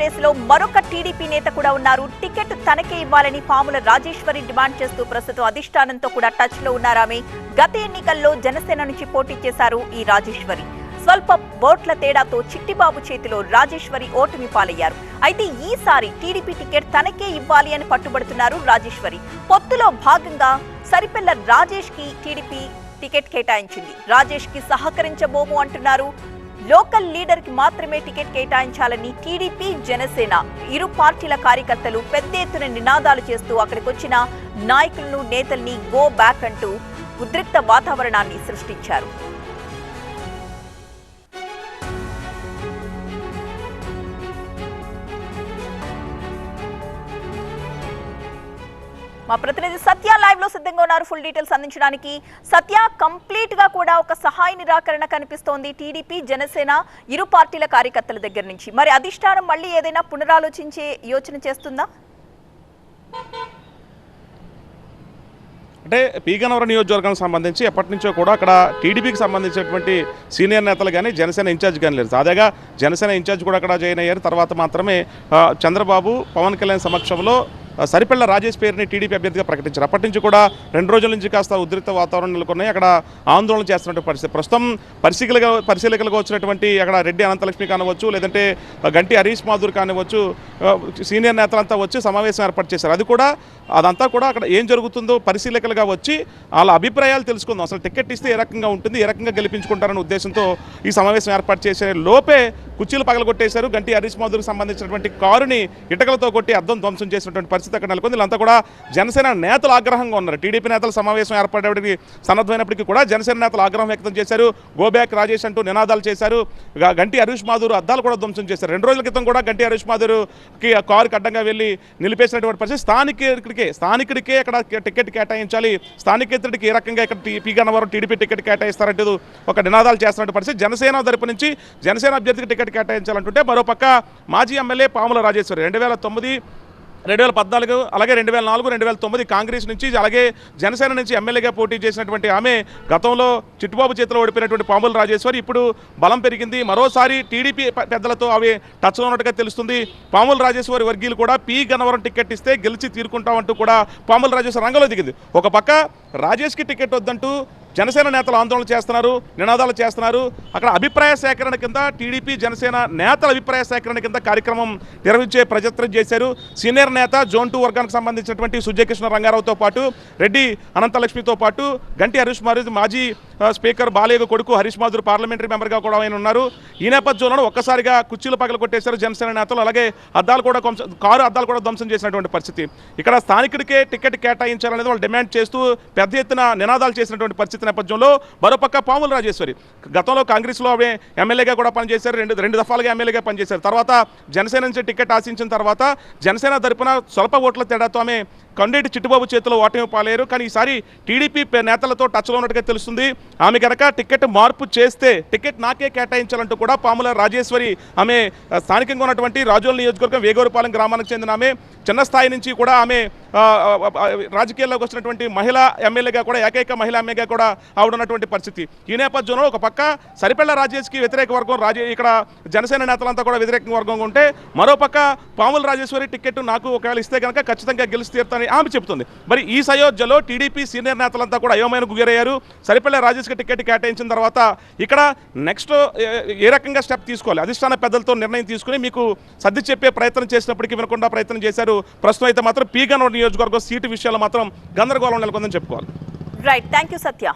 రేసులో మరొక టీడీపీ నేత కూడా ఉన్నారు. టికెట్ తనకే ఇవ్వాలని పాముల రాజేశ్వరి డిమాండ్ చేస్తూ ప్రస్తుతం అధిష్టానంతో కూడా టచ్లో ఉన్నారామె గత ఎన్నికల్లో జనసేన నుంచి పోటీ చేశారు ఈ రాజేశ్వరి. స్వల్ప ఓట్ల తేడాతో చిట్టిబాబు చేతిలో రాజేశ్వరి ఓటమి పాలయ్యారు. అయితే ఈసారి టీడీపీ టికెట్ తనకే ఇవ్వాలి అని పట్టుబడుతున్నారు రాజేశ్వరి. పొత్తులో భాగంగా సరిపిల్ల రాజేష్కి టీడీపీ టికెట్ కేటాయించింది. రాజేష్కి సహకరించబోము అంటున్నారు లోకల్ లీడర్కి మాత్రమే టికెట్ కేటాయించాలని టీడీపీ జనసేన ఇరు పార్టీల కార్యకర్తలు పెద్ద ఎత్తున నినాదాలు చేస్తూ అక్కడికొచ్చిన నాయకులను నేతల్ని గో బ్యాక్ అంటూ ఉద్రిక్త వాతావరణాన్ని సృష్టించారు. మా ప్రతినిధి సత్య లైవ్లో సిద్ధంగా ఉన్నారు. ఫుల్ డీటెయిల్స్ అందించడానికి సత్య కంప్లీట్గా కూడా ఒక సహాయ నిరాకరణ కనిపిస్తోంది టీడీపీ జనసేన ఇరు పార్టీల కార్యకర్తల దగ్గర నుంచి. మరి అధిష్టానం మళ్ళీ ఏదైనా పునరాలోచించే యోచన చేస్తుందా? అంటే పీగనవరం నియోజకవర్గానికి సంబంధించి ఎప్పటి నుంచో కూడా అక్కడ టీడీపీకి సంబంధించినటువంటి సీనియర్ నేతలు కానీ జనసేన ఇన్ఛార్జ్ కానీ లేరు. తాజాగా జనసేన ఇన్ఛార్జ్ కూడా అక్కడ జాయిన్ అయ్యారు. తర్వాత మాత్రమే చంద్రబాబు పవన్ కళ్యాణ్ సమక్షంలో ఆ, సరిపెళ్ళ రాజేష్ పేరుని టీడీపీ అభ్యర్థిగా ప్రకటించారు. అప్పటి నుంచి కూడా రెండు రోజుల నుంచి కాస్త ఉద్రిక్త వాతావరణం నెలకొన్నాయి. అక్కడ ఆందోళన చేస్తున్నటువంటి పరిస్థితి. ప్రస్తుతం పరిశీలికలుగా పరిశీలకులుగా వచ్చినటువంటి అక్కడ రెడ్డి అనంతలక్ష్మి కానివచ్చు లేదంటే గంటి హరీష్ మాధుర్ కానివచ్చు సీనియర్ నేతలంతా వచ్చి సమావేశం ఏర్పాటు చేశారు. అది కూడా అదంతా కూడా అక్కడ ఏం జరుగుతుందో పరిశీలికలుగా వచ్చి వాళ్ళ అభిప్రాయాలు తెలుసుకుందాం. అసలు టికెట్ ఇస్తే ఏ రకంగా ఉంటుంది ఏ రకంగా గెలిపించుకుంటారనే ఉద్దేశంతో ఈ సమావేశం ఏర్పాటు చేసే లోపే కుర్చీలు పగలగొట్టేశారు. గంటి హరీష్ మాధుర్కి సంబంధించినటువంటి కారుని ఇటకలతో కొట్టి అద్దం ధ్వంసం చేసినటువంటి పరిస్థితి అక్కడ నెలకొంది. వీళ్ళంతా కూడా జనసేన నేతలు ఆగ్రహంగా ఉన్నారు. టీడీపీ నేతల సమావేశం ఏర్పడేటికి సన్నద్ధమైనప్పటికీ కూడా జనసేన నేతలు ఆగ్రహం వ్యక్తం చేశారు. గోబ్యాక్ రాజేష్ అంటూ నినాదాలు చేశారు. గంటి హరీష్ మాధుర్ అద్దాలు కూడా ధ్వంసం చేశారు. రెండు రోజుల క్రితం కూడా గంటి హరీష్ మాధుర్కి ఆ కారుకి అడ్డంగా వెళ్ళి నిలిపేసినటువంటి పరిస్థితి స్థానికుడికే స్థానికుడికే అక్కడ టికెట్ కేటాయించాలి. స్థానికేతుడికి ఏ రకంగా ఇక్కడ టీపీ గన్నవరం టీడీపీ టికెట్ కేటాయిస్తారంటే ఒక నినాదాలు చేస్తున్న పరిస్థితి జనసేన తరపు నుంచి జనసేన అభ్యర్థికి టికెట్ కేటాయించాలంటుంటే మరోపక్క మాజీ ఎమ్మెల్యే పాముల రాజేశ్వరి రెండు వేల తొమ్మిది రెండు వేల పద్నాలుగు అలాగే రెండు వేల నాలుగు రెండు వేల తొమ్మిది కాంగ్రెస్ నుంచి అలాగే జనసేన నుంచి ఎమ్మెల్యేగా పోటీ చేసినటువంటి ఆమె గతంలో చిట్టుబాబు చేతిలో ఓడిపోయినటువంటి పాముల రాజేశ్వరి ఇప్పుడు బలం పెరిగింది. మరోసారి టీడీపీ పెద్దలతో అవి టచ్లో ఉన్నట్టుగా తెలుస్తుంది. పాముల రాజేశ్వరి వర్గీయులు కూడా పి గన్నవరం టికెట్ ఇస్తే గెలిచి తీరుకుంటామంటూ కూడా పాముల రాజేశ్వరి రంగంలో దిగింది. ఒక పక్క రాజేష్కి టికెట్ వద్దంటూ జనసేన నేతలు ఆందోళన చేస్తున్నారు నినాదాలు చేస్తున్నారు. అక్కడ అభిప్రాయ సేకరణ కింద టీడీపీ జనసేన నేతల అభిప్రాయ సేకరణ కింద కార్యక్రమం నిర్వహించే ప్రయత్నం చేశారు. సీనియర్ నేత జోన్ టూ వర్గానికి సంబంధించినటువంటి సుజయకృష్ణ రంగారావుతో పాటు రెడ్డి అనంతలక్ష్మితో పాటు గంటి హరీష్ మాధురి మాజీ స్పీకర్ బాలయ్య కొడుకు హరీష్ మాధురి పార్లమెంటరీ మెంబర్గా కూడా ఆయన ఉన్నారు. ఈ నేపథ్యంలో ఒక్కసారిగా కుర్చీలు పగల కొట్టేశారు జనసేన నేతలు. అలాగే అద్దాలు కూడా కొంచెం కారు అద్దాలు కూడా ధ్వంసం చేసినటువంటి పరిస్థితి. ఇక్కడ స్థానికుడికే టికెట్ కేటాయించాలనేది వాళ్ళు డిమాండ్ చేస్తూ పెద్ద ఎత్తున నినాదాలు చేసినటువంటి పరిస్థితి నేపథ్యంలో మరోపక్క పాముల రాజేశ్వరి. గతంలో కాంగ్రెస్లో ఆమె ఎమ్మెల్యేగా కూడా పనిచేశారు. రెండు రెండు దఫాలుగా ఎమ్మెల్యేగా పనిచేశారు. తర్వాత జనసేన నుంచి టికెట్ ఆశించిన తర్వాత జనసేన తరపున స్వల్ప ఓట్ల తేడాతో ఆమె కొండేటి చిట్టుబాబు చేతిలో ఓటమి పాలేరు. కానీ ఈసారి టీడీపీ నేతలతో టచ్లో ఉన్నట్టుగా తెలుస్తుంది. ఆమె కనుక టికెట్ మార్పు చేస్తే టికెట్ నాకే కేటాయించాలంటూ కూడా పాముల రాజేశ్వరి ఆమె స్థానికంగా ఉన్నటువంటి రాజోల నియోజకవర్గం వేగూరుపాలెం గ్రామానికి చెందిన ఆమె చిన్న స్థాయి నుంచి కూడా ఆమె రాజకీయాల్లోకి వచ్చినటువంటి మహిళా ఎమ్మెల్యేగా కూడా ఏకైక మహిళా ఎమ్మెల్యేగా కూడా ఆవిడ ఉన్నటువంటి పరిస్థితి. ఈ నేపథ్యంలో ఒక పక్క సరిపెళ్ళ రాజేష్కి వ్యతిరేక వర్గం రాజే ఇక్కడ జనసేన నేతలంతా కూడా వ్యతిరేక వర్గం ఉంటే మరోపక్క పాముల రాజేశ్వరి టికెట్ నాకు ఒకవేళ ఇస్తే కనుక ఖచ్చితంగా గెలిచి తీరుతానని ఆమె చెబుతుంది. మరి ఈ సయోధ్యలో టీడీపీ సీనియర్ నేతలంతా కూడా అయోమైన గురయ్యారు. సరిపల్లె రాజేష్కి టికెట్ కేటాయించిన తర్వాత ఇక్కడ నెక్స్ట్ ఏ రకంగా స్టెప్ తీసుకోవాలి? అధిష్టాన పెద్దలతో నిర్ణయం తీసుకుని మీకు సర్ది చెప్పే ప్రయత్నం చేసినప్పటికీ వినకుండా ప్రయత్నం చేశారు. ప్రస్తుతం అయితే మాత్రం పీగనోడ్ నియోజకవర్గం సీటు విషయాల్లో మాత్రం గందరగోళం నెలకొందని చెప్పుకోవాలి. Right thank you Satya